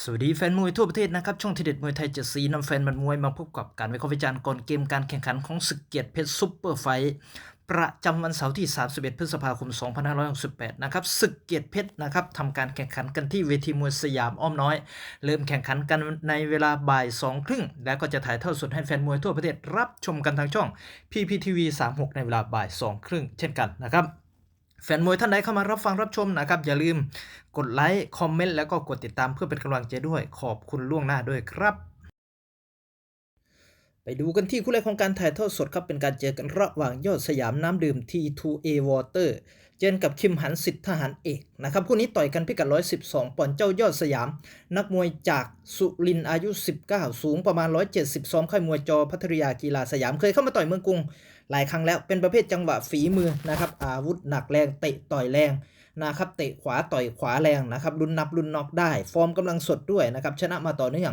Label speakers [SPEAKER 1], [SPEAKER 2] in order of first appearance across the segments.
[SPEAKER 1] สวัสดีแฟนมวยทั่วประเทศนะครับ ช่องทีเด็ดมวยไทยจ็ดสีนำแฟนมันมวยมาพบกับการวิเคราะห์วิจารณ์ก่อนเกมการแข่งขันของศึกเกียรติเพชรซุปเปอร์ไฟประจำวันเสาร์ที่ 31 พฤษภาคม 2568 นะครับศึกเกียรติเพชรนะครับทำการแข่งขันกันที่เวทีมวยสยามอ้อมน้อย เริ่มแข่งขันกันในเวลาบ่ายสองครึ่ง แล้วก็จะถ่ายทอดสดให้แฟนมวยทั่วประเทศรับชมกันทางช่อง PPTV 36 ในเวลาบ่ายสองครึ่งเช่นกันนะครับ แฟนมวยท่านใดเข้ามารับฟังรับชมนะครับ อย่าลืมกดไลค์ คอมเมนต์ แล้วก็กดติดตามเพื่อเป็นกำลังใจด้วย ขอบคุณล่วงหน้าด้วยครับ ไปดูกันที่คู่แรกของการถ่ายทอดสดครับ เป็นการเจอกันระหว่างยอดสยามน้ำดื่ม T2A Water เจอกับคิมหันสิทธิทหารเอกนะครับคู่นี้ต่อยกันพิกัด 112ปอนด์เจ้ายอดสยาม นักมวยจากสุรินอายุ 19 สูงประมาณ 170ซ้อมค่ายมวยจอพัทยากีฬาสยามเคยเข้ามาต่อยเมืองกรุง หลายครั้งแล้วเป็นประเภทจังหวะฝีมือนะครับอาวุธหนักแรงเตะต่อยแรง นะครับเตะขวาต่อยขวาแรงนะครับรุนนับรุนน็อกได้ ฟอร์มกำลังสดด้วยนะครับชนะมาต่อเนื่อง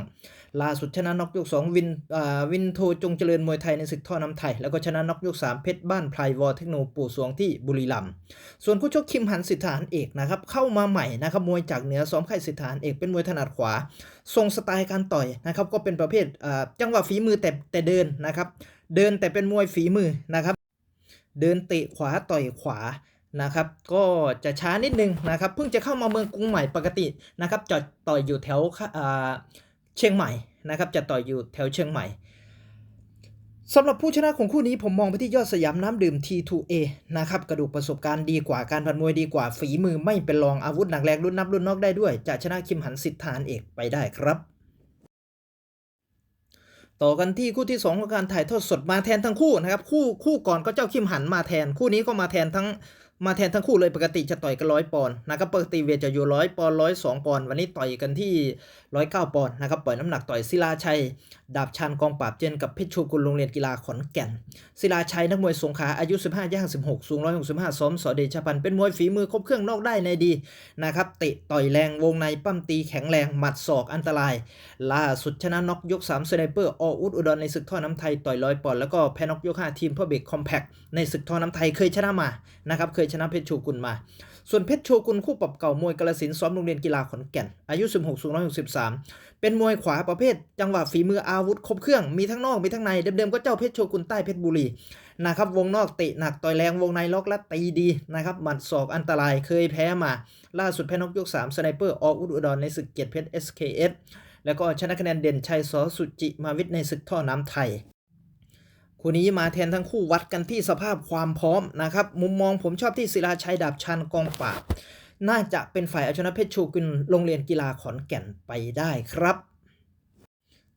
[SPEAKER 1] ล่าสุดชนะน็อกยก2วินอ่าวินโทจงเจริญมวยไทยในศึกท่อน้ำไทย แล้วก็ชนะน็อกยก3เพชรบ้านไพรวอเทคโนปู่สวงที่บุรีรัมย์ส่วนคู่ชกคิมหันสิทธานเอกนะครับเข้ามาใหม่นะครับมวยจากเหนือซ้อมค่สิทธานเอกเป็นมวยถนัดขวา ทรงสไตล์การต่อยนะครับก็เป็นประเภทอ่าจังหวะฝีมือแต่แต่เดินนะครับเดินแต่เป็นมวยฝีมือนะครับเดินเตะขวาต่อยขวา นะครับ ก็จะช้านิดนึงนะครับเพิ่งจะเข้ามาเมืองกรุงใหม่ปกตินะครับจะต่อยอยู่แถวเชียงใหม่นะครับ จะต่อยอยู่แถวเชียงใหม่สำหรับผู้ชนะของคู่นี้ผมมองไปที่ยอดสยามน้ำดื่ม T2A นะครับกระดูกประสบการณ์ดีกว่าการพันมวยดีกว่าฝีมือไม่เป็นรองอาวุธหนักแรงรุ่นนับรุ่นนอกได้ด้วย จะชนะคิมหันสิทธานเอกไปได้ครับ ต่อกันที่คู่ที่ 2 ของการถ่ายทอดสดมาแทนทั้งคู่นะครับคู่คู่ก่อนก็เจ้าคิมหันมาแทน คู่นี้ก็มาแทนทั้ง มาแทนทั้งคู่เลยปกติจะต่อยกันร้อยปอนด์นะครับปกติเวทจะอยู่ร้อยปอนด์ร้อยสองปอนด์วันนี้ต่อยกันที่ร้อยเก้าปอนด์นะครับปล่อยน้ำหนักต่อยศิลาชัย ดาบชันกองปราบเจนกับเพชรโชกุลโรงเรียนกีฬาขอนแก่นศิลาชัยนักมวยสงขลาอายุ 15ย่าง16 สูง 165ซ้อมสอเดชพันธ์เป็นมวยฝีมือครบเครื่องนอกได้ในดีนะครับเตะต่อยแรงวงในปั้มตีแข็งแรงหมัดศอกอันตราย ล่าสุดชนะน็อกยก3สไนเปอร์ออุดอุดรในศึกท่อน้ำไทยต่อยร้อยปอนด์แล้วก็แพ้น็อกยก5ทีมพ่อเบกคอมแพคในศึกท่อน้ำไทยเคยชนะมานะครับเคยชนะเพชรโชกุลมา ส่วนเพชรโชกุนคู่ปรับเก่ามวยกาลสินซ้อมโรงเรียนกีฬาขอนแก่น อายุ 16สูง163 เป็นมวยขวาประเภท จังหวะฝีมืออาวุธครบเครื่อง มีทั้งนอก มีทั้งใน เดิมๆก็เจ้าเพชรโชกุนใต้เพชรบุรีนะครับ วงนอกเตะหนักต่อยแรงวงในล็อกและตีดีนะครับ หมัดศอกอันตรายเคยแพ้มา ล่าสุดแพ้นกยก3สไนเปอร์ออกอุดอุดรในศึกเกียรติเพชร SKS แล้วก็ชนะคะแนนเด่นชัยสอสุจิมาวิทย์ในศึกท่อน้ำไทย คู่นี้มาแทนทั้งคู่วัดกันที่สภาพความพร้อมนะครับ มุมมองผมชอบที่ศิลาชัยดาบชันกองปราบน่าจะเป็นฝ่ายเอาชนะเพชรโชกุนโรงเรียนกีฬาขอนแก่นไปได้ครับ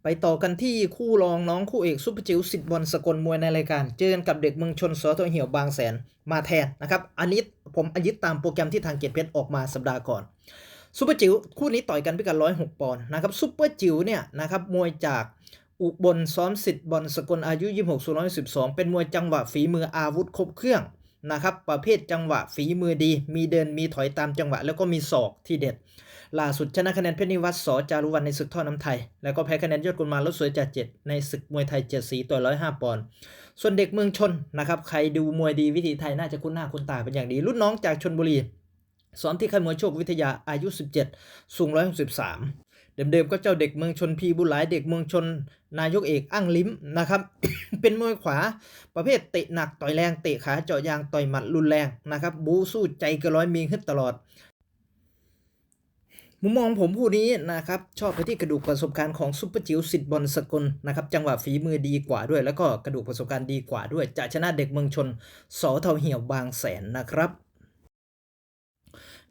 [SPEAKER 1] ไปต่อกันที่คู่รองน้องคู่เอกซุปเปอร์จิ๋วสิทธิ์บอลสกลมวยในรายการ เจอกันกับเด็กเมืองชนสอทเหี่ยวบางแสนมาแทนนะครับอันนี้ผมอายึดตามโปรแกรมที่ทางเกียรติเพชรออกมาสัปดาห์ก่อนซุปเปอร์จิ๋วคู่นี้ต่อยกันพิกัด106 ปอนด์นะครับซุปเปอร์จิ๋วเนี่ยนะครับมวยจาก อุบลซ้อมสิทธิ์บอลสกลอายุ 26สูง112เป็นมวยจังหวะฝีมืออาวุธครบเครื่องนะครับ ประเภทจังหวะฝีมือดี มีเดินมีถอยตามจังหวะ แล้วก็มีศอกที่เด็ด ล่าสุดชนะคะแนนเพชรนิวัฒน์สอจารุวรรณในศึกท่อน้ำไทย แล้วก็แพ้คะแนนยอดกุลมาลดสวยจัดเจ็ดในศึกมวยไทยเจ็ดสีต่อย105ปอนด์ส่วนเด็กเมืองชนนะครับใครดูมวยดีวิถีไทยน่าจะคุ้นหน้าคุ้นตาเป็นอย่างดีรุ่นน้องจากชนบุรีซ้อมที่ค่ายมวยโชควิทยาอายุ 17 สูง 163 เดิมๆก็เจ้าเด็กเมืองชนพีบุหลายเด็กเมืองชน นายกเอกอั้งลิ้มนะครับ เป็นมวยขวาประเภทเตะหนักต่อยแรงเตะขาเจาะยางต่อยหมัดรุนแรงนะครับบูสู้ใจกระร้อยมีขึ้นตลอดมุมมองผมผู้นี้นะครับชอบไปที่กระดูกประสบการณ์ของซุปเปอร์จิ๋วสิทธิ์บอลสกลนะครับจังหวะฝีมือดีกว่าด้วย แล้วก็กระดูกประสบการณ์ดีกว่าด้วย จะชนะเด็กเมืองชนสอเทาเหี่ยวบางแสนนะครับ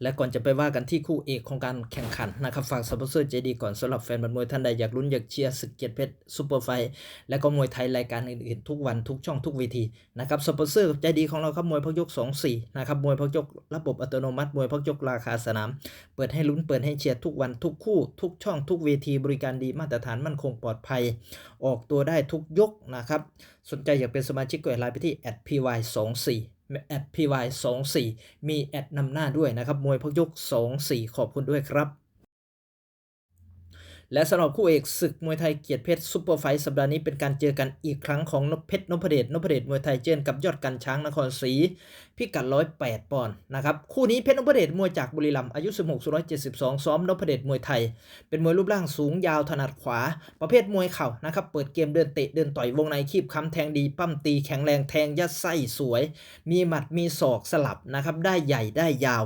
[SPEAKER 1] และก่อนจะไปว่ากันที่คู่เอกของการแข่งขันนะครับฝากสปอนเซอร์ใจดีก่อนสำหรับแฟนบอลมวยท่านใดอยากลุ้นอยากเชียร์ศึกเกียรติเพชรซูเปอร์ไฟท์และก็มวยไทยรายการอื่นๆทุกวันทุกช่องทุกเวทีนะครับสปอนเซอร์ใจดีของเราครับมวยพักยก 2-4นะครับมวยพักยกระบบอัตโนมัติมวยพักยกราคาสนาม เปิดให้ลุ้นเปิดให้เชียร์ทุกวันทุกคู่ ทุกช่องทุกเวทีบริการดีมาตรฐานมั่นคงปลอดภัย ออกตัวได้ทุกยกนะครับสนใจอยากเป็นสมาชิกก็ไลน์ไปที่ @py24 แอดพีวีสองสี่มีแอดนำหน้าด้วยนะครับมวยพกยก2 4ขอบคุณด้วยครับ และสำหรับคู่เอกศึกมวยไทยเกียรติเพชรซุปเปอร์ไฟท์สัปดาห์นี้เป็นการเจอกันอีกครั้งของนพเพชรนพเดชนพเดชมวยไทยเจอกับยอดกันช้างนครศรีพิกัด 108 ปอนด์นะครับคู่นี้เพชรนพเดชมวยจากบุรีรัมย์อายุ 16 172 ซ้อมนพเดชมวยไทย เป็นมวยรูปร่างสูงยาวถนัดขวา ประเภทมวยเข่านะครับเปิดเกมเดินเตะเดินต่อยวงในคีบค้ำแทงดีปั้มตีแข็งแรงแทงยัดไส้สวย มีหมัดมีศอกสลับนะครับได้ใหญ่ได้ยาว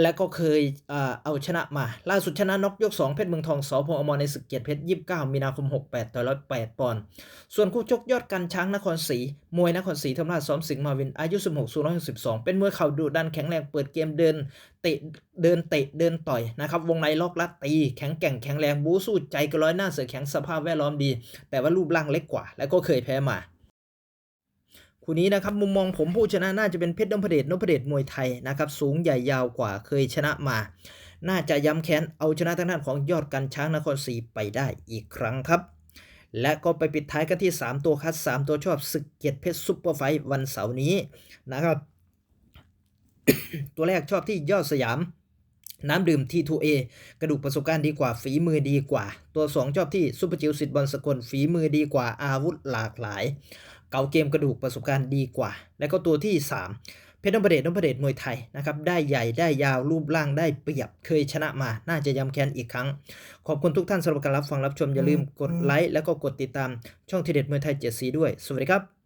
[SPEAKER 1] และก็เคยเอาชนะมา ล่าสุดชนะน็อกยก 2 เพชรเมืองทองสอพอมในศึกเกียรติเพชร 29 มีนาคม 68 ต่อ 108 ปอนด์ ส่วนคู่ชกยอดกันช้างนครศรี มวยนครศรีธรรมราชซ้อมสิงห์มาวิน อายุ 16 162 เป็นมวยเข่าดุดันแข็งแรงเปิดเกมเดินเตะเดินเตะเดินต่อยนะครับ วงในล็อกลัดตี แข็งแกร่งแข็งแรงบู๊สู้ใจกระร้อยหน้าเสือแข็งสภาพแวดล้อมดี แต่ว่ารูปร่างเล็กกว่า และก็เคยแพ้มา คู่นี้นะครับมุมมองผมผู้ชนะน่าจะเป็นเพชรนพเดชนพเดชมวยไทยนะครับสูงใหญ่ยาวกว่าเคยชนะมา น่าจะย้ำแค้นเอาชนะทางด้านของยอดกันช้างนครศรีไปได้อีกครั้งครับ และก็ไปปิดท้ายกันที่ 3 ตัวคัด 3 ตัวชอบศึกเกียรติเพชรซุปเปอร์ไฟวันเสาร์นี้นะครับ ตัวแรกชอบที่ยอดสยามน้ำดื่ม T2A กระดูกประสบการณ์ดีกว่าฝีมือดีกว่า ตัว 2 ชอบที่ซุปเปอร์จิ๋วสิทธิ์บอลสกลฝีมือดีกว่าอาวุธหลากหลาย เก่าเกมกระดูกประสบการณ์ดีกว่า และก็ตัวที่ 3 เพชรนพเดชนพเดชมวยไทยนะครับได้ใหญ่ได้ยาวรูปร่างได้เปรียบเคยชนะมา น่าจะย้ำแค้นอีกครั้ง ขอบคุณทุกท่านสำหรับการรับฟังรับชมอย่าลืมกดไลค์แล้วก็กดติดตามช่องทีเด็ดมวยไทยเจ็ดสีด้วย สวัสดีครับ